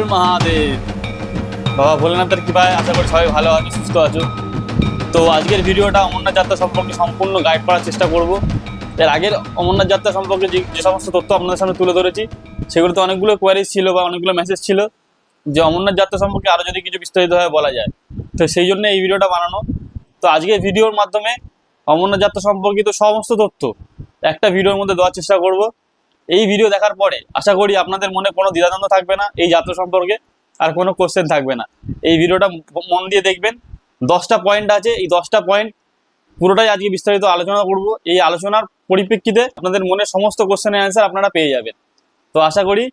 হর মহাদেব। বাবা ভোলেনাথের কৃপায় আশা করি সবাই ভালো আছো, সুস্থ আছো। তো আজকের ভিডিওটা অমরনাথ যাত্রা সম্পর্কে সম্পূর্ণ গাইড করার চেষ্টা করব। এর আগের অমরনাথ যাত্রা সম্পর্কে যে সমস্ত তথ্য আপনাদের সামনে তুলে ধরেছি, সেগুলোতে অনেকগুলো কোয়ারিজ ছিল বা অনেকগুলো মেসেজ ছিল, যে অমরনাথ যাত্রা সম্পর্কে আরও যদি কিছু বিস্তারিতভাবে বলা যায়। তো সেই জন্য এই ভিডিওটা বানানো। তো আজকের ভিডিওর মাধ্যমে অমরনাথ যাত্রা সম্পর্কিত সমস্ত তথ্য একটা ভিডিওর মধ্যে দেওয়ার চেষ্টা করব। এই ভিডিও দেখার পরে আশা করি আপনাদের মনে কোনো দ্বিধাদ্বন্দ্ব থাকবে না, এই যাত্রা সম্পর্কে আর কোনো কোশ্চেন থাকবে না। এই ভিডিওটা মন দিয়ে দেখবেন। দশটা পয়েন্ট আছে, এই দশটা পয়েন্ট পুরোটাই আজকে বিস্তারিত আলোচনা করব। এই আলোচনার পরিপ্রেক্ষিতে আপনাদের মনে সমস্ত কোশ্চেনের অ্যান্সার আপনারা পেয়ে যাবেন। তো আশা করি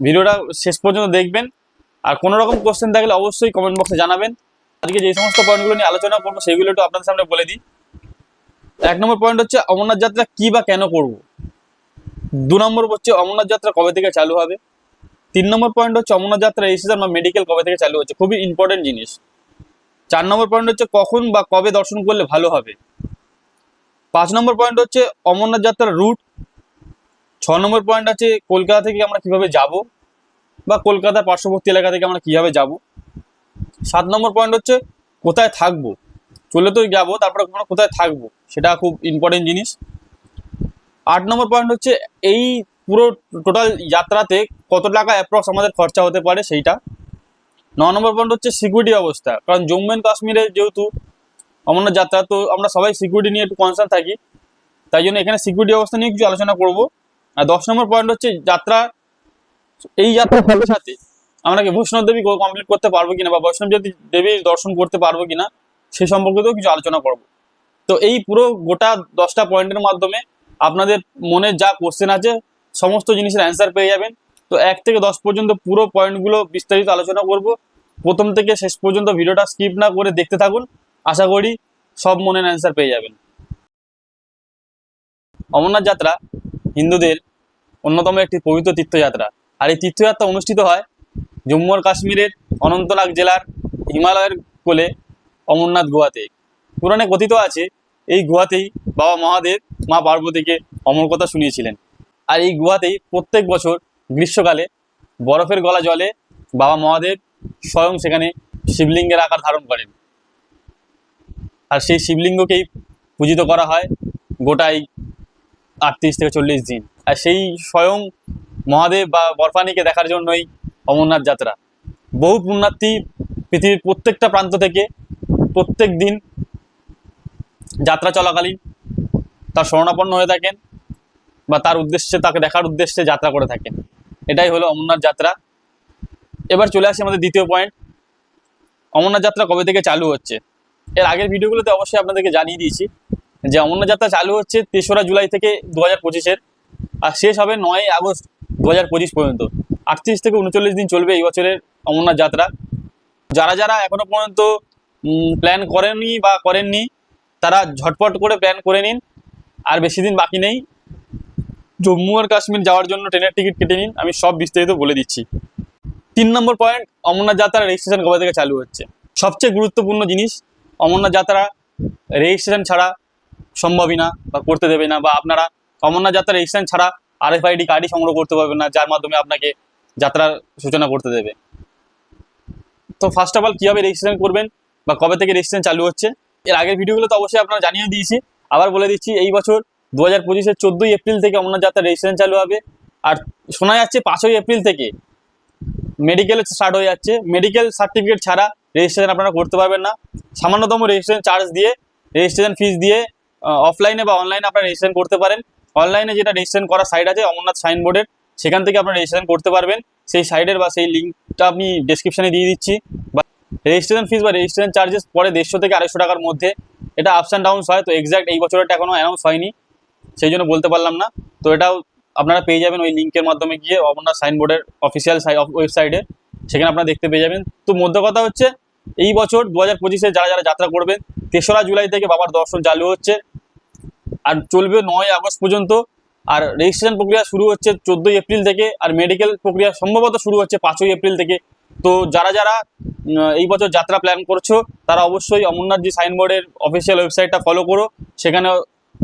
ভিডিওটা শেষ পর্যন্ত দেখবেন। আর কোনো রকম কোশ্চেন থাকলে অবশ্যই কমেন্ট বক্সে জানাবেন। আজকে যে সমস্ত পয়েন্টগুলো নিয়ে আলোচনা করব, সেগুলো একটু আপনাদের সামনে বলে দিই। এক নম্বর পয়েন্ট হচ্ছে অমরনাথ যাত্রা কি বা কেন করব? দু নম্বর হচ্ছে অমরনাথ যাত্রা কবে থেকে চালু হবে? তিন নম্বর পয়েন্ট হচ্ছে অমরনাথ যাত্রা রেজিস্ট্রেশন বা মেডিকেল কবে থেকে চালু হচ্ছে? খুবই ইম্পর্টেন্ট জিনিস। চার নম্বর পয়েন্ট হচ্ছে কখন বা কবে দর্শন করলে ভালো হবে? পাঁচ নম্বর পয়েন্ট হচ্ছে অমরনাথ যাত্রার রুট ছ নম্বর পয়েন্ট আছে কলকাতা থেকে আমরা কীভাবে যাব? বা কলকাতার পার্শ্ববর্তী এলাকা থেকে আমরা কীভাবে যাব? সাত নম্বর পয়েন্ট হচ্ছে কোথায় থাকব? চলে তো যাব, তারপরে কোথায় থাকব? সেটা খুব ইম্পর্টেন্ট জিনিস। আট নম্বর পয়েন্ট হচ্ছে এই পুরো টোটাল যাত্রাতে কত টাকা অ্যাপ্রক্স আমাদের খরচা হতে পারে সেইটা? ন নম্বর পয়েন্ট হচ্ছে সিকিউরিটি অবস্থা। কারণ জম্মু অ্যান্ড কাশ্মীরে যেহেতু অমরনাথ যাত্রা, তো আমরা সবাই সিকিউরিটি নিয়ে একটু কনসার্ন থাকি। তাই জন্য এখানে সিকিউরিটি অবস্থা নিয়ে কিছু আলোচনা করব। আর দশ নম্বর পয়েন্ট হচ্ছে যাত্রা, এই যাত্রার সাথে সাথে আমরা কি বৈষ্ণব দেবী কমপ্লিট করতে পারব কিনা বা বৈষ্ণব দেবী দেবীর দর্শন করতে পারব কিনা সে সম্পর্কেও কিছু আলোচনা করব। তো এই পুরো গোটা দশটা পয়েন্টের মাধ্যমে আপনাদের মনে যা কোশ্চেন আছে, সমস্ত জিনিসের অ্যান্সার পেয়ে যাবেন। তো এক থেকে দশ পর্যন্ত পুরো পয়েন্টগুলো বিস্তারিত আলোচনা করব। প্রথম থেকে শেষ পর্যন্ত ভিডিওটা স্কিপ না করে দেখতে থাকুন। আশা করি সব মনের অ্যান্সার পেয়ে যাবেন। অমরনাথ যাত্রা হিন্দুদের অন্যতম একটি পবিত্র তীর্থযাত্রা। আর এই তীর্থযাত্রা অনুষ্ঠিত হয় জম্মু আর কাশ্মীরের অনন্তনাগ জেলার হিমালয়ের কোলে অমরনাথ গুহাতে পুরাণে কথিত আছে এই গুহাতেই বাবা মহাদেব মা পার্বতীকে অমর কথা শুনিয়েছিলেন। আর এই গুহাতেই প্রত্যেক বছর গ্রীষ্মকালে বরফের গলা জলে বাবা মহাদেব স্বয়ং সেখানে শিবলিঙ্গের আকার ধারণ করেন। আর সেই শিবলিঙ্গকেই পূজিত করা হয় গোটাই আটত্রিশ থেকে চল্লিশ দিন। আর সেই স্বয়ং মহাদেব বা বরফানিকে দেখার জন্যই অমরনাথ যাত্রা। বহু পুণ্যার্থী পৃথিবীর প্রত্যেকটা প্রান্ত থেকে প্রত্যেক দিন যাত্রা চলাকালীন তার শরণাপন্ন হয়ে থাকেন বা তার উদ্দেশ্যে, তাকে দেখার উদ্দেশ্যে যাত্রা করে থাকেন। এটাই হলো অমরনাথ যাত্রা। এবার চলে আসি আমাদের দ্বিতীয় পয়েন্ট অমরনাথ যাত্রা কবে থেকে চালু হচ্ছে? এর আগের ভিডিওগুলোতে অবশ্যই আপনাদেরকে জানিয়ে দিয়েছি যে অমরনাথ যাত্রা চালু হচ্ছে তেসরা জুলাই থেকে দু হাজার পঁচিশের আর শেষ হবে নয় আগস্ট দু হাজার পঁচিশ পর্যন্ত। আটত্রিশ থেকে উনচল্লিশ দিন চলবে এই বছরের অমরনাথ যাত্রা। যারা যারা এখনও পর্যন্ত প্ল্যান করেননি বা করেননি তারা ঝটপট করে প্ল্যান করে নিন, আর বেশি দিন বাকি নেই। জম্মু আর কাশ্মীর যাওয়ার জন্য ট্রেনের টিকিট কেটে নিন, আমি সব বিস্তারিত বলে দিচ্ছি। তিন নম্বর পয়েন্ট অমরনাথ যাত্রা রেজিস্ট্রেশন কবে থেকে চালু হচ্ছে? সবচেয়ে গুরুত্বপূর্ণ জিনিস, অমরনাথ যাত্রা রেজিস্ট্রেশন ছাড়া সম্ভবই না বা করতে দেবে না, বা আপনারা অমরনাথ যাত্রা রেজিস্ট্রেশন ছাড়া আরএফআইডি কার্ডই সংগ্রহ করতে পারবেন না, যার মাধ্যমে আপনাকে যাত্রার সূচনা করতে দেবে। তো ফার্স্ট অফ অল কীভাবে রেজিস্ট্রেশন করবেন বা কবে থেকে রেজিস্ট্রেশন চালু হচ্ছে? এর আগের ভিডিওগুলো তো অবশ্যই আপনারা জানিয়ে দিয়েছি। আবার বলে দিচ্ছি, এই বছর দু হাজার পঁচিশের চোদ্দোই এপ্রিল থেকে অমরনাথ যাত্রা রেজিস্ট্রেশন চালু হবে। আর শোনা যাচ্ছে পাঁচই এপ্রিল থেকে মেডিকেল স্টার্ট হয়ে যাচ্ছে। মেডিকেল সার্টিফিকেট ছাড়া রেজিস্ট্রেশন আপনারা করতে পারবেন না। সামান্যতম রেজিস্ট্রেশন চার্জ দিয়ে রেজিস্ট্রেশন ফিস দিয়ে অফলাইনে বা অনলাইনে আপনারা রেজিস্ট্রেশন করতে পারেন। অনলাইনে যেটা রেজিস্ট্রেশন করার সাইট আছে, অমরনাথ সাইনবোর্ডের সেখান থেকে আপনারা রেজিস্ট্রেশন করতে পারবেন। সেই সাইডের বা সেই লিঙ্কটা আমি ডেসক্রিপশনে দিয়ে দিচ্ছি। রেজিস্ট্রেশন ফিস বা রেজিস্ট্রেশন চার্জেস পরে দেড়শো থেকে আড়াইশো টাকার মধ্যে। এটা আপস অ্যান্ড ডাউনস হয়, তো এক্স্যাক্ট এই বছরটা এখনও অ্যানাউন্স হয়নি। সেই জন্য বলতে পারলাম না। তো এটাও আপনারা পেয়ে যাবেন ওই লিঙ্কের মাধ্যমে গিয়ে অমরনাথ সাইনবোর্ডের অফিসিয়াল ওয়েবসাইটে সেখানে আপনারা দেখতে পেয়ে যাবেন। তো মধ্য কথা হচ্ছে, এই বছর দু হাজার পঁচিশে যারা যারা যাত্রা করবেন, তেসরা জুলাই থেকে বাবার দর্শন চালু হচ্ছে। আর চলবে নয় আগস্ট পর্যন্ত। আর রেজিস্ট্রেশন প্রক্রিয়া শুরু হচ্ছে চোদ্দোই এপ্রিল থেকে। আর মেডিকেল প্রক্রিয়া সম্ভবত শুরু হচ্ছে পাঁচই এপ্রিল থেকে। তো যারা যারা এই বছর যাত্রা প্ল্যান করছ। তারা অবশ্যই অমরনাথ জি সাইনবোর্ডের অফিসিয়াল ওয়েবসাইটটা ফলো করো। সেখানে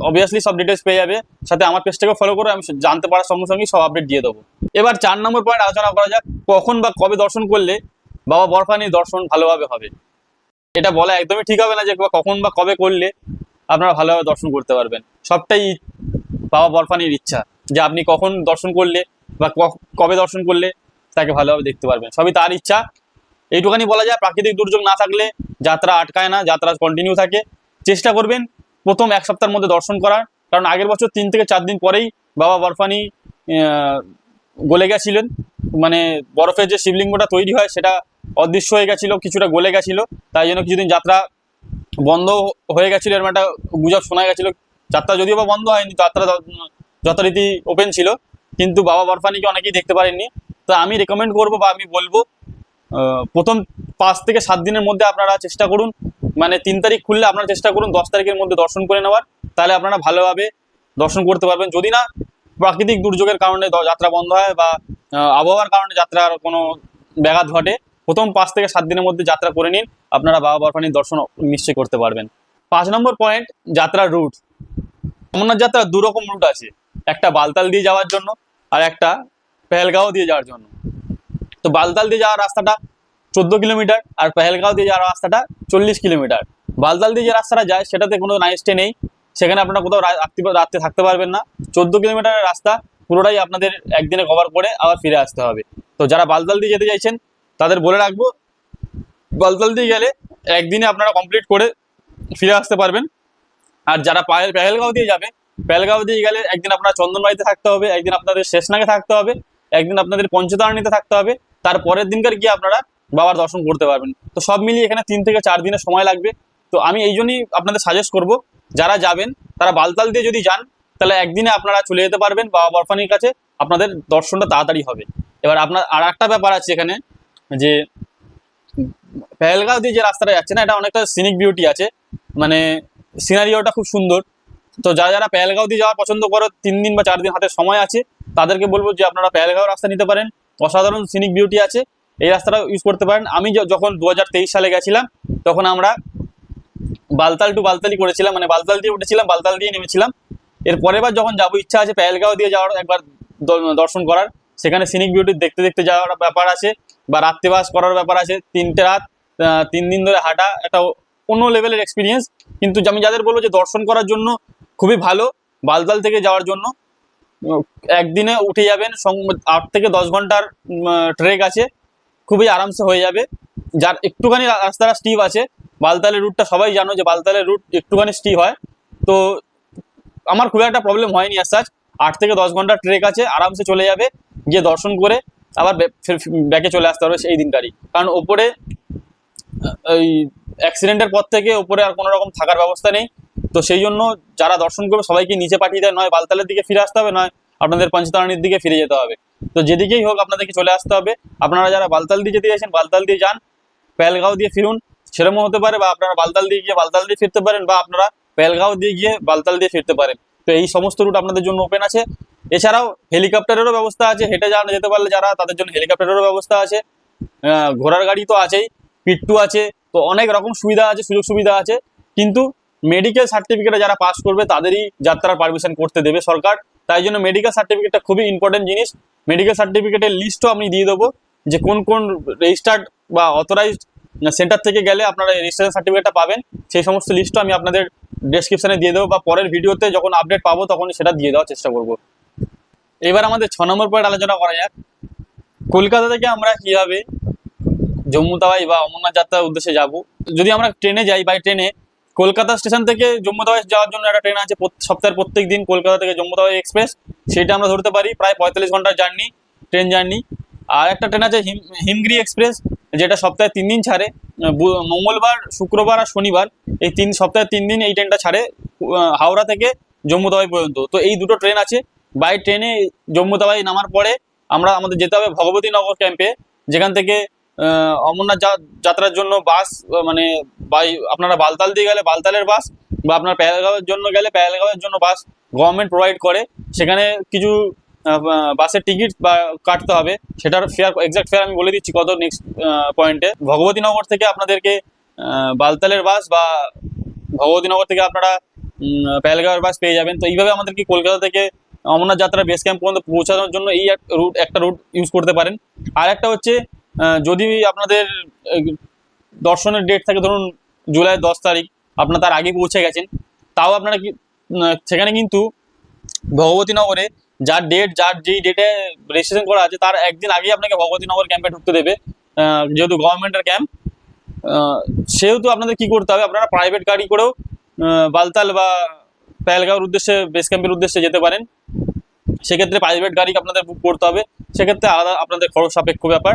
অবভিয়াসলি সব ডিটেলস পেয়ে যাবে। সাথে আমার পেজটাকে ফলো করো। আমি জানতে পারার সঙ্গে সঙ্গে সব আপডেট দিয়ে দেবো। এবার চার নম্বর পয়েন্ট আলোচনা করা যাক, কখন বা কবে দর্শন করলে বাবা বরফানির দর্শন ভালোভাবে হবে। এটা বলা একদমই ঠিক হবে না যে কখন বা কবে করলে আপনারা ভালোভাবে দর্শন করতে পারবেন। সবটাই বাবা বরফানির ইচ্ছা, যে আপনি কখন দর্শন করলে বা কবে দর্শন করলে তাকে ভালোভাবে দেখতে পারবেন। সবই তার ইচ্ছা। এইটুখানি বলা যায়, প্রাকৃতিক দুর্যোগ না থাকলে যাত্রা আটকায় না, যাত্রা কন্টিনিউ থাকে। চেষ্টা করবেন প্রথম এক সপ্তাহের মধ্যে দর্শন করার, কারণ আগের বছর তিন থেকে চার দিন পরেই বাবা বরফানি গলে গেছিলেন। মানে বরফের যে শিবলিঙ্গটা তৈরি হয়, সেটা অদৃশ্য হয়ে গেছিল, কিছুটা গলে গেছিল। তাই জন্য কিছুদিন যাত্রা বন্ধ হয়ে গেছিল, এরকম একটা গুজব শোনা গেছিল। যাত্রা যদিও বা বন্ধ হয়নি, যাত্রা যথারীতি ওপেন ছিল। কিন্তু বাবা বরফানিকে অনেকেই দেখতে পারেননি। তো আমি রেকমেন্ড করব বা আমি বলব প্রথম পাঁচ থেকে সাত দিনের মধ্যে আপনারা চেষ্টা করুন। মানে তিন তারিখ খুললে আপনারা চেষ্টা করুন দশ তারিখের মধ্যে দর্শন করে নেওয়ার। তাহলে আপনারা ভালোভাবে দর্শন করতে পারবেন। যদি না, প্রাকৃতিক দুর্যোগের কারণে যাত্রা বন্ধ হয় বা আবহাওয়ার কারণে যাত্রার কোনো ব্যাঘাত ঘটে, প্রথম পাঁচ থেকে সাত দিনের মধ্যে যাত্রা করে নিন। আপনারা বাবা বরফানির দর্শন নিশ্চয়ই করতে পারবেন। পাঁচ নম্বর পয়েন্ট যাত্রার রুট অমরনাথ যাত্রার দু রকম রুট আছে। একটা বালতাল দিয়ে যাওয়ার জন্য আর একটা পেহেলগাঁও দিয়ে যাওয়ার জন্য। তো বালতাল দিয়ে যাওয়ার রাস্তাটা চোদ্দ কিলোমিটার আর পেহেলগাঁও দিয়ে যাওয়ার রাস্তাটা চল্লিশ কিলোমিটার। বালতাল দিয়ে যে রাস্তাটা যায়, সেটাতে কোনো নাইট স্টে নেই। সেখানে আপনারা কোথাও রাত্রি থাকতে পারবেন না। চোদ্দ কিলোমিটারের রাস্তা পুরোটাই আপনাদের একদিনে কভার করে আবার ফিরে আসতে হবে। তো যারা বালতাল দিয়ে যেতে চাইছেন, তাদের বলে রাখব, বালতাল দিয়ে গেলে একদিনে আপনারা কমপ্লিট করে ফিরে আসতে পারবেন। আর যারা পায়েল পেহেলগাঁও দিয়ে যাবে, পেহেলগাঁও দিয়ে গেলে একদিন আপনার চন্দনবাড়িতে থাকতে হবে, একদিন আপনাদের শেষনাগে থাকতে হবে, একদিন আপনাদের পঞ্চতারণীতে থাকতে হবে। তার পরের দিনকার গিয়ে আপনারা বাবার দর্শন করতে পারবেন। তো সব মিলিয়ে এখানে তিন থেকে চার দিনের সময় লাগবে। তো আমি এই জন্যই আপনাদের সাজেস্ট করব, যারা যাবেন, তারা বালতাল দিয়ে যদি যান, তাহলে একদিনে আপনারা চলে যেতে পারবেন বাবা বরফানির কাছে। আপনাদের দর্শনটা তাড়াতাড়ি হবে। এবার আপনার আর একটা ব্যাপার আছে এখানে, যে পেহেলগাঁও দিয়ে যে রাস্তাটা যাচ্ছে না, এটা অনেকটা সিনিক বিউটি আছে। মানে সিনারিওটা খুব সুন্দর। তো যারা যারা পেহেলগাঁও দিয়ে যাওয়া পছন্দ করো, তিন দিন বা চার দিন হাতে সময় আছে, তাদেরকে বলব যে আপনারা পেহেলগাঁও রাস্তা নিতে পারেন। অসাধারণ সিনিক বিউটি আছে। এই রাস্তাটা ইউজ করতে পারেন। আমি যখন দু হাজার তেইশ সালে গেছিলাম, তখন আমরা বালতাল টু বালতালি করেছিলাম মানে বালতাল দিয়ে উঠেছিলাম, বালতাল দিয়ে নেমেছিলাম। এর পরের বার যখন যাব, ইচ্ছা আছে পেহেলগাঁও দিয়ে যাওয়ার, একবার দর্শন করার। সেখানে সিনিক বিউটি দেখতে দেখতে যাওয়ার ব্যাপার আছে, বা রাত্রিবাস করার ব্যাপার আছে। তিনটে রাত তিন দিন ধরে হাঁটা, একটা অন্য লেভেলের এক্সপিরিয়েন্স কিন্তু আমি যাদের বলব যে দর্শন করার জন্য খুবই ভালো, বালতাল থেকে যাওয়ার জন্য। একদিনে উঠে যাবেন আট থেকে দশ ঘণ্টার ট্রেক আছে, খুবই আরামসে হয়ে যাবে। যার একটুখানি রাস্তাটা স্টিভ আছে, বালতালের রুটটা সবাই জানো যে বালতালের রুট একটুখানি স্টিভ হয়। তো আমার খুব একটা প্রবলেম হয়নি as such আট থেকে দশ ঘণ্টার ট্রেক আছে, আরামসে চলে যাবে, গিয়ে দর্শন করে আবার ব্যাকে চলে আসতে পারবে সেই দিনটারই। কারণ ওপরে ওই অ্যাক্সিডেন্টের পর থেকে ওপরে আর কোনো রকম থাকার ব্যবস্থা নেই। তো সেই জন্য যারা দর্শন করবে, সবাইকে নিচে পাঠিয়ে দেয়, নয় বালতালের দিকে ফিরে আসতে হবে, নয় আপনাদের পঞ্চতারণীর দিকে ফিরে যেতে হবে। তো যেদিকেই হোক আপনাদেরকে চলে আসতে হবে। আপনারা যারা বালতাল দিয়ে যেতে চাইছেন, বালতাল দিয়ে যান পেলগাঁও দিয়ে ফিরুন, সেরকম হতে পারে, বা আপনারা বালতাল দিয়ে গিয়ে বালতাল দিয়ে ফিরতে পারেন, বা আপনারা পেলগাঁও দিয়ে গিয়ে বালতাল দিয়ে ফিরতে পারেন। তো এই সমস্ত রুট আপনাদের জন্য ওপেন আছে। এছাড়াও হেলিকপ্টারেরও ব্যবস্থা আছে, হেঁটে যাওয়া যেতে পারলে যারা, তাদের জন্য হেলিকপ্টারেরও ব্যবস্থা আছে। ঘোড়ার গাড়ি তো আছেই, পিট্টু আছে, তো অনেক রকম সুবিধা আছে, সুযোগ সুবিধা আছে। কিন্তু মেডিকেল সার্টিফিকেটে যারা পাস করবে, তাদেরই যাত্রার পারমিশন করতে দেবে সরকার। তাই জন্য মেডিকেল সার্টিফিকেটটা খুবই ইম্পর্টেন্ট জিনিস। মেডিকেল সার্টিফিকেটের লিস্টও আমি দিয়ে দেবো যে কোন কোন রেজিস্টার্ড বা অথরাইজড সেন্টার থেকে গেলে আপনারা রেজিস্ট্রেশন সার্টিফিকেটটা পাবেন। সেই সমস্ত লিস্টও আমি আপনাদের ডেসক্রিপশনে দিয়ে দেবো বা পরের ভিডিওতে যখন আপডেট পাবো তখন সেটা দিয়ে দেওয়ার চেষ্টা করব। এবার আমাদের ছ নম্বর পয়েন্ট আলোচনা করা যাক। কলকাতা থেকে আমরা কীভাবে জম্মু তাওয়াই বা অমরনাথ যাত্রার উদ্দেশ্যে যাব? যদি আমরা ট্রেনে যাই বাই ট্রেনে কলকাতা স্টেশন থেকে জম্মু তাওয়াই যাওয়ার জন্য একটা ট্রেন আছে সপ্তাহের প্রত্যেক দিন কলকাতা থেকে জম্মু তাওয়াই এক্সপ্রেস। সেটা আমরা ধরতে পারি, প্রায় পঁয়তাল্লিশ ঘণ্টার জার্নি, ট্রেন জার্নি। আর একটা ট্রেন আছে হিম, হিমগিরি এক্সপ্রেস, যেটা সপ্তাহে তিন দিন ছাড়ে। মঙ্গলবার, শুক্রবার আর শনিবার, এই তিন, সপ্তাহে তিন দিন এই ট্রেনটা ছাড়ে হাওড়া থেকে জম্মু তাওয়াই পর্যন্ত। তো এই দুটো ট্রেন আছে। বাই ট্রেনে জম্মু তাওয়াই নামার পরে আমরা, আমাদের যেতে হবে ভগবতী নগর ক্যাম্পে, যেখান থেকে অমরনাথ যাত্রার জন্য বাস মানে বাই আপনারা বালতাল দিয়ে গেলে বালতালের বাস বা আপনার পেহেলগাঁওয়ের জন্য গেলে পেহেলগাঁওয়ের জন্য বাস গভর্নমেন্ট প্রোভাইড করে। সেখানে কিছু বাসের টিকিট বা কাটতে হবে। সেটার ফেয়ার এক্সাক্ট ফেয়ার আমি বলে দিচ্ছি কত নেক্সট পয়েন্টে ভগবতীনগর থেকে আপনাদেরকে বালতালের বাস বা ভগবতীনগর থেকে আপনারা পেহেলগাঁওয়ের বাস পেয়ে যাবেন। তো এইভাবে আমাদেরকে কলকাতা থেকে অমরনাথ যাত্রা বেস ক্যাম্প পর্যন্ত পৌঁছানোর জন্য এই রুট একটা রুট ইউজ করতে পারেন। আর একটা হচ্ছে যদি আপনাদের দর্শনের ডেট থাকে, ধরুন জুলাই দশ তারিখ, আপনার তার আগে পৌঁছে গেছেন, তাও আপনারা কি সেখানে কিন্তু ভগবতীনগরে যার ডেট যার যেই ডেটে রেজিস্ট্রেশন করা আছে, তার একদিন আগেই আপনাকে ভগবতীনগর ক্যাম্পে ঢুকতে দেবে যেহেতু গভর্নমেন্টের ক্যাম্প সেহেতু আপনাদের কি করতে হবে, আপনারা প্রাইভেট গাড়ি করেও বালতাল বা পেহেলগাঁওর উদ্দেশ্যে বেস ক্যাম্পের উদ্দেশ্যে যেতে পারেন। সেক্ষেত্রে প্রাইভেট গাড়ি আপনাদের বুক করতে হবে, সেক্ষেত্রে আলাদা আপনাদের খরচ সাপেক্ষ ব্যাপার।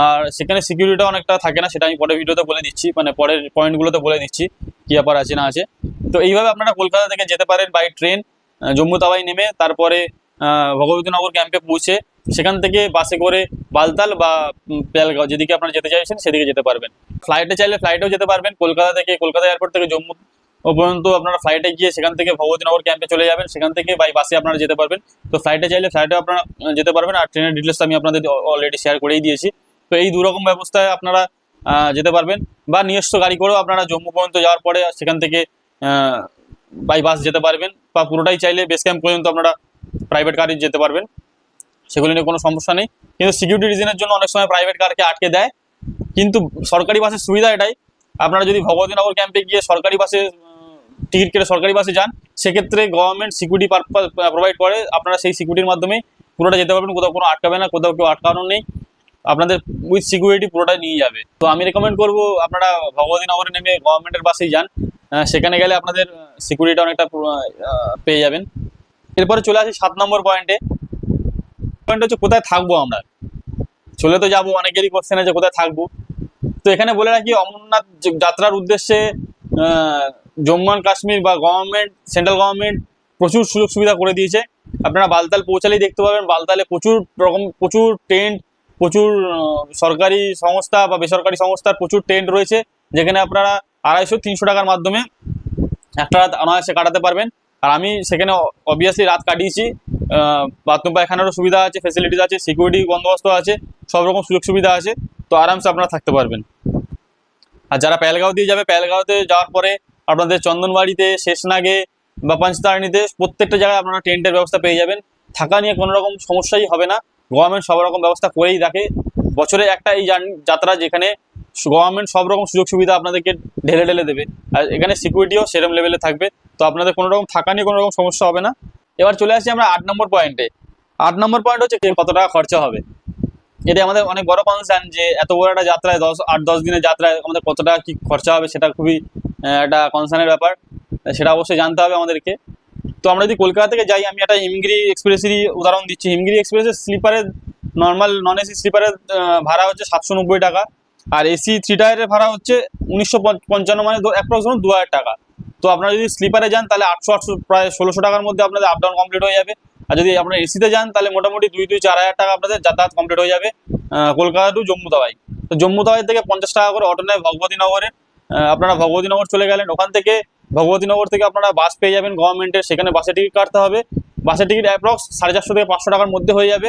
আর সেখানে সিকিউরিটিও অনেকটা থাকে না, সেটা আমি পরের ভিডিওতে বলে দিচ্ছি মানে পরের পয়েন্টগুলোতে বলে দিচ্ছি, কী ব্যাপার আছে না আছে। তো এইভাবে আপনারা কলকাতা থেকে যেতে পারেন বাই ট্রেন জম্মু তাওয়াই নেমে, তারপরে ভগবতীনগর ক্যাম্পে পৌঁছে, সেখান থেকে বাসে করে বালতাল বা পেলগাঁও যেদিকে আপনারা যেতে চাইছেন, সেদিকে যেতে পারবেন। ফ্লাইটে চাইলে ফ্লাইটেও যেতে পারবেন, কলকাতা থেকে, কলকাতা এয়ারপোর্ট থেকে জম্মু পর্যন্ত আপনারা ফ্লাইটে গিয়ে সেখান থেকে ভগবতীনগর ক্যাম্পে চলে যাবেন, সেখান থেকে বাই বাসে আপনারা যেতে পারবেন। তো ফ্লাইটে চাইলে ফ্লাইটে আপনারা যেতে পারবেন, আর ট্রেনের ডিটেলস আমি আপনাদের অলরেডি শেয়ার করেই দিয়েছি। তো এই দুরকম ব্যবস্থায় আপনারা যেতে পারবেন। বা নিজস্ব গাড়ি করেও আপনারা জম্মু পর্যন্ত যাওয়ার পরে সেখান থেকে বাই বাস যেতে পারবেন। বা পুরোটাই চাইলে বেস ক্যাম্প পর্যন্ত আপনারা প্রাইভেট কারে যেতে পারবেন। সেগুলো নিয়ে কোনো সমস্যা নেই। কিন্তু সিকিউরিটি রিজনের জন্য অনেক সময় প্রাইভেট কারকে আটকে দেয়। কিন্তু সরকারি বাসের সুবিধা এটাই। আপনারা যদি ভগবতীনগর ক্যাম্পে গিয়ে সরকারি বাসে টিকিট কেটে সরকারি বাসে যান, সেক্ষেত্রে গভর্নমেন্ট সিকিউরিটি প্রোভাইড করে। আপনারা সেই সিকিউরিটির মাধ্যমে পুরোটা যেতে পারবেন। কোথাও কোনো আটকাবে না, কোথাও কেউ আটকানো নেই। আপনাদের উইথ সিকিউরিটি পুরোটাই নিয়ে যাবে। তো আমি রেকমেন্ড করব আপনারা ভগবতীনগরে নেমে গভর্নমেন্টের বাসেই যান। সেখানে গেলে আপনাদের সিকিউরিটি অনেকটা পেয়ে যাবেন। এরপরে চলে আসি সাত নম্বর পয়েন্টে পয়েন্ট হচ্ছে কোথায় থাকব আমরা? চলে তো যাব, অনেকেরই কোশ্চেন আছে কোথায় থাকব। তো এখানে বলে রাখি, অমরনাথ যাত্রার উদ্দেশ্যে জম্মু অ্যান্ড কাশ্মীর বা গভর্নমেন্ট সেন্ট্রাল গভর্নমেন্ট প্রচুর সুযোগ সুবিধা করে দিয়েছে। আপনারা বালতাল পৌঁছালেই দেখতে পাবেন, বালতালে প্রচুর রকম, প্রচুর টেন্ট প্রচুর সরকারি সংস্থা বা বেসরকারি সংস্থার প্রচুর টেন্ট রয়েছে, যেখানে আপনারা আড়াইশো, তিনশো টাকার মাধ্যমে একটা রাত অনায়াসে কাটাতে পারবেন। আর আমি সেখানে অবভিয়াসলি রাত কাটিয়েছি বাথরুম, পায়খানারও সুবিধা আছে ফেসিলিটিস আছে সিকিউরিটি বন্দোবস্ত আছে, সব রকম সুযোগ সুবিধা আছে, তো আরামসে আপনারা থাকতে পারবেন। আর যারা পেলগাঁও দিয়ে যাবে পেলগাঁওতে যাওয়ার পরে আপনাদের চন্দনবাড়িতে, শেষনাগে বা পঞ্চতারণীতে প্রত্যেকটা জায়গায় আপনারা টেন্টের ব্যবস্থা পেয়ে যাবেন। থাকা নিয়ে কোনো রকম সমস্যাই হবে না। গভর্নমেন্ট সব রকম ব্যবস্থা করেই রাখে বছরে একটা এই যাত্রা যেখানে গভর্নমেন্ট সব রকম সুযোগ সুবিধা আপনাদেরকে ঢেলে ঢেলে দেবে। আর এখানে সিকিউরিটিও সেরম লেভেলে থাকবে। তো আপনাদের কোনো রকম থাকা নিয়ে কোনো রকম সমস্যা হবে না। এবার চলে আসছি আমরা আট নম্বর পয়েন্টে আট নম্বর পয়েন্ট হচ্ছে কত টাকা খরচা হবে। এটা আমাদের অনেক বড় কনসার্ন যে এত বড় একটা যাত্রায় দশ আট, দশ দিনের যাত্রায় আমাদের কত টাকা কি খরচা হবে সেটা খুবই একটা কনসার্নের ব্যাপার। সেটা অবশ্যই জানতে হবে আমাদেরকে। তো আমরা যদি কলকাতা থেকে যাই আমি একটা হিমগিরি এক্সপ্রেসেরই উদাহরণ দিচ্ছি। হিমগিরি এক্সপ্রেসের স্লিপারের নর্মাল নন এসি স্লিপারের ভাড়া হচ্ছে সাতশো নব্বই টাকা। আর এসি থ্রি টায়ারের ভাড়া হচ্ছে উনিশশো পঞ্চান্ন মানে অ্যাপ্রক্সিমেট দু হাজার টাকা। তো আপনারা যদি স্লিপারে যান তাহলে আটশো আটশো প্রায় ষোলোশো টাকার মধ্যে আপনাদের আপ ডাউন কমপ্লিট হয়ে যাবে। আর যদি আপনারা এসিতে যান তাহলে মোটামুটি দুই দুই চার হাজার টাকা আপনাদের যাতায়াত কমপ্লিট হয়ে যাবে কলকাতা টু জম্মু তো জম্মু তাওয়াই থেকে পঞ্চাশ টাকা করে অটো নেয় ভগবতীনগরে আহ, আপনারা ভগবতীনগর চলে গেলেন। ওখান থেকে ভগবতীনগর থেকে আপনারা বাস পেয়ে যাবেন গভর্নমেন্টের সেখানে বাসের টিকিট কাটতে হবে। বাসের টিকিট অ্যাপ্রক্স সাড়ে চারশো থেকে পাঁচশো টাকার মধ্যে হয়ে যাবে।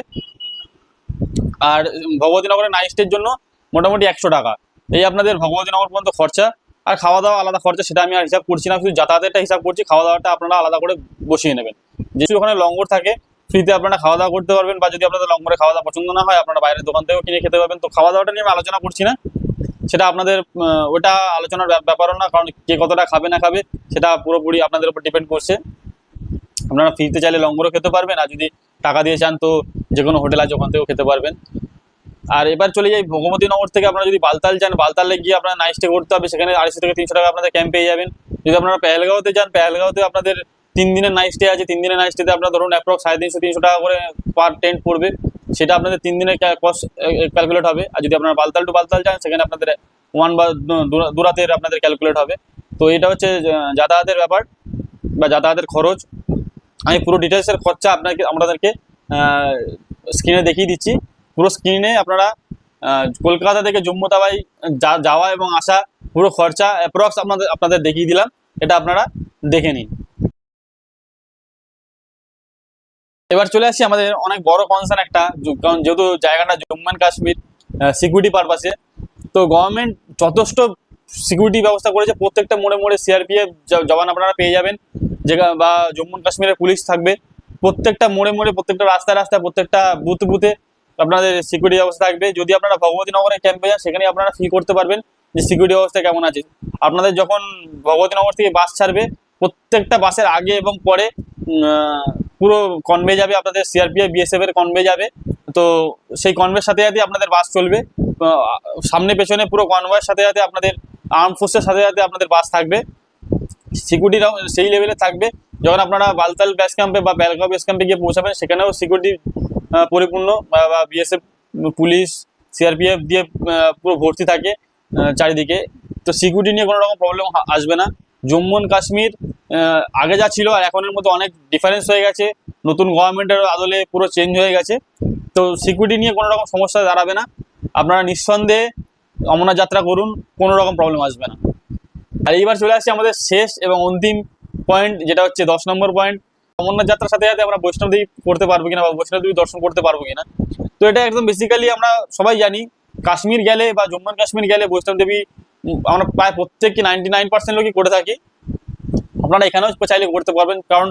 আর ভগবতীনগরের নাইট স্টের জন্য মোটামুটি একশো টাকা। এই আপনাদের ভগবতীনগর পর্যন্ত খরচা। আর খাওয়া দাওয়া আলাদা খরচা, সেটা আমি আর হিসাব করছি না। শুধু যাতায়াতেরটা হিসাব করছি। খাওয়া দাওয়াটা আপনারা আলাদা করে বসিয়ে নেবেন। যেহেতু ওখানে লঙ্গর থাকে ফ্রিতে আপনারা খাওয়া দাওয়া করতে পারবেন। বা যদি আপনাদের লঙ্গরে খাওয়া দাওয়া পছন্দ না হয়, আপনারা বাইরের দোকান থেকেও কিনে খেতে পারবেন। তো খাওয়া দাওয়াটা নিয়ে আমি আলোচনা করছি না। সেটা আপনাদের ওটা আলোচনার ব্যাপ- ব্যাপারও না, কারণ কে কতটা খাবে না খাবে, সেটা পুরোপুরি আপনাদের উপর ডিপেন্ড করছে। আপনারা ফ্রিতে চাইলে লঙ্গরও খেতে পারবেন, আর যদি টাকা দিয়ে চান তো যে কোনো হোটেল আছে ওখান থেকেও খেতে পারবেন। আর এবার চলে যাই ভগবতীনগর থেকে, আপনারা যদি বালতাল যান বালতালে গিয়ে আপনার নাইট স্টে করতে হবে, সেখানে আড়াইশো থেকে তিনশো টাকা আপনাদের ক্যাম্প পেয়ে যাবেন। যদি আপনারা পেহেলগাঁওতে যান, পেহেলগাঁওতে আপনাদের তিন দিনের নাইট স্টে আছে, তিন দিনের নাইট স্টেতে আপনার ধরুন অ্যাপ্রক্স সাড়ে তিনশো তিনশো টাকা করে পার টেন্ট পড়বে। সেটা আপনাদের তিন দিনের কস্ট ক্যালকুলেট হবে। আর যদি আপনারা বালতাল টু বালতাল যান, সেখানে আপনাদের ওয়ান বা দু- দু- দু রাতের আপনাদের ক্যালকুলেট হবে। তো এটা হচ্ছে যাতায়াতের ব্যাপার বা যাতায়াতের খরচ। আমি পুরো ডিটেলসের খরচা আপনাকে আপনাদেরকে স্ক্রিনে দেখিয়ে দিচ্ছি। পুরো স্ক্রিনে আপনারা কলকাতা থেকে জম্মু যা- যাওয়া এবং আসা, পুরো খরচা অ্যাপ্রক্স আপনাদের আপনাদের দেখিয়ে দিলাম। এটা আপনারা দেখে নিন। এবার চলে আসি আমাদের অনেক বড় কনসার্ন একটা কারণ যেহেতু জায়গাটা জম্মু অ্যান্ড কাশ্মীর সিকিউরিটি পারপাসে তো গভর্নমেন্ট যথেষ্ট সিকিউরিটি ব্যবস্থা করেছে। প্রত্যেকটা মোড়ে মোড়ে সিআরপিএফ জওয়ান আপনারা পেয়ে যাবেন। যেটা বা জম্মু and কাশ্মীরের পুলিশ থাকবে। প্রত্যেকটা মোড়ে মোড়ে, প্রত্যেকটা রাস্তায় রাস্তায়, প্রত্যেকটা বুথ বুথে আপনাদের সিকিউরিটি ব্যবস্থা থাকবে। যদি আপনারা ভগবতী নগরে ক্যাম্পে যান সেখানে আপনারা ফিল করতে পারবেন যে সিকিউরিটি ব্যবস্থা কেমন আছে। আপনাদের যখন ভগবতী নগর থেকে বাস ছাড়বে, প্রত্যেকটা বাসের আগে এবং পরে পুরো কনভে যাবে আপনাদের সিআরপিএফ বিএসএফ এর কনভে যাবে। তো সেই কনভের সাথে সাথে আপনাদের বাস চলবে। সামনে পেছনে পুরো কনভয়ের সাথে সাথে আপনাদের আর্ম ফোর্সের সাথে সাথে আপনাদের বাস থাকবে। সিকিউরিটিরাও সেই লেভেলে থাকবে। যখন আপনারা বালতাল বেস ক্যাম্পে বা বেলগাঁও বেস ক্যাম্পে গিয়ে পৌঁছাবেন, সেখানেও সিকিউরিটি পরিপূর্ণ, বা বিএসএফ পুলিশ সিআরপিএফ দিয়ে পুরো ভর্তি থাকে চারিদিকে। তো সিকিউরিটি নিয়ে কোনো রকম প্রবলেম আসবে না। জম্মু and কাশ্মীর আগে যা ছিল আর এখনের মধ্যে অনেক ডিফারেন্স হয়ে গেছে। নতুন গভর্নমেন্টের আদলে পুরো চেঞ্জ হয়ে গেছে। তো সিকিউরিটি নিয়ে কোনো রকম সমস্যা দাঁড়াবে না। আপনারা নিঃসন্দেহে অমরনাথ যাত্রা করুন, কোনো রকম প্রবলেম আসবে না। আর এইবার চলে আসছি আমাদের শেষ এবং অন্তিম পয়েন্ট যেটা হচ্ছে দশ নম্বর পয়েন্ট অমরনাথ যাত্রার সাথে সাথে আমরা বৈষ্ণবদেবী করতে পারব কিনা বা বৈষ্ণবদেবী দর্শন করতে পারব কিনা। তো এটা একদম বেসিক্যালি আমরা সবাই জানি, কাশ্মীর গেলে বা জম্মু কাশ্মীর গেলে বৈষ্ণবদেবী আমরা প্রায় প্রত্যেককে নাইনটি নাইন পার্সেন্ট লোকই করে থাকি। আপনারা এখানেও চাইলে করতে পারবেন। কারণ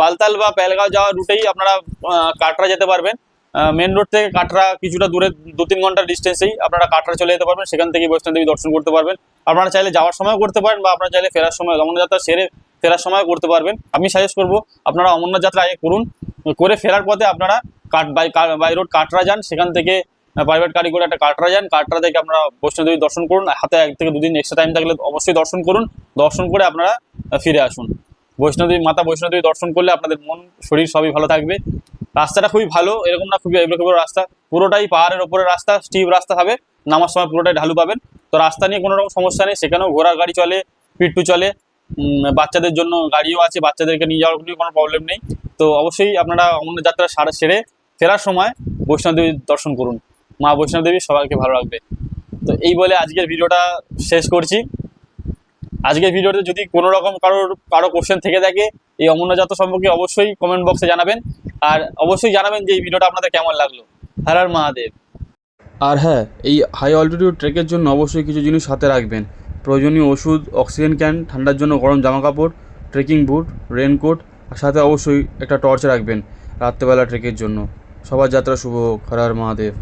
বালতাল বা পেলগাঁও যাওয়ার রুটেই আপনারা কাটরা যেতে পারবেন। মেন রোড থেকে কাটরা কিছুটা দূরে দু তিন ঘণ্টার ডিস্টেন্সেই আপনারা কাটরা চলে যেতে পারবেন। সেখান থেকে বৈষ্ণবদেবী দর্শন করতে পারবেন। আপনারা চাইলে যাওয়ার সময় করতে পারেন বা আপনারা চাইলে ফেরার সময় অমরনাথ যাত্রা সেরে ফেরার সময় করতে পারবেন। আমি সাজেস্ট করব, আপনারা অমরনাথ যাত্রা আগে করুন। করে ফেরার পথে আপনারা কাট বাই বাই রোড কাটরা যান। সেখান থেকে প্রাইভেট গাড়ি করে একটা কাটরা যান। কাটরা থেকে আপনারা বৈষ্ণবদেবী দর্শন করুন। হাতে এক থেকে দুদিন এক্সট্রা টাইম থাকলে অবশ্যই দর্শন করুন। দর্শন করে আপনারা ফিরে আসুন। বৈষ্ণবদেবী মাতা বৈষ্ণবদেবী দর্শন করলে আপনাদের মন, শরীর সবই ভালো থাকবে। রাস্তাটা খুবই ভালো, এরকম না খুবই এবড়ো রাস্তা। পুরোটাই পাহাড়ের ওপরে রাস্তা স্টিভ রাস্তা হবে। নামার সময় পুরোটাই ঢালু পাবেন। তো রাস্তা নিয়ে কোনো রকম সমস্যা নেই। সেখানেও ঘোড়ার গাড়ি চলে পিট্টু চলে। বাচ্চাদের জন্য গাড়িও আছে, বাচ্চাদেরকে নিয়ে যাওয়ার কোনো প্রবলেম নেই। তো অবশ্যই আপনারা অমরনাথ যাত্রা সারা সেরে ফেরার সময় বৈষ্ণবদেবী দর্শন করুন। মা বৈষ্ণবদেবী সবাইকে ভালো রাখবে তো এই বলে আজকের ভিডিওটা শেষ করছি। আজকের ভিডিওতে যদি কোনো রকম কারোর, কারও কোশ্চেন থেকে থাকে, এই অমরনাথ যাত্রা সম্পর্কে অবশ্যই কমেন্ট বক্সে জানাবেন। আর অবশ্যই জানাবেন যে এই ভিডিওটা আপনাদের কেমন লাগল। হর হর মহাদেব। আর হ্যাঁ এই হাই অল্টিটিউড ট্রেকের জন্য অবশ্যই কিছু জিনিস সাথে রাখবেন। প্রয়োজনীয় ওষুধ অক্সিজেন ক্যান ঠান্ডার জন্য গরম জামা কাপড় ট্রেকিং বুট রেনকোট আর সাথে অবশ্যই একটা টর্চ রাখবেন রাত্রেবেলা ট্রেকের জন্য। সবার যাত্রা শুভ হোক। হর হর মহাদেব।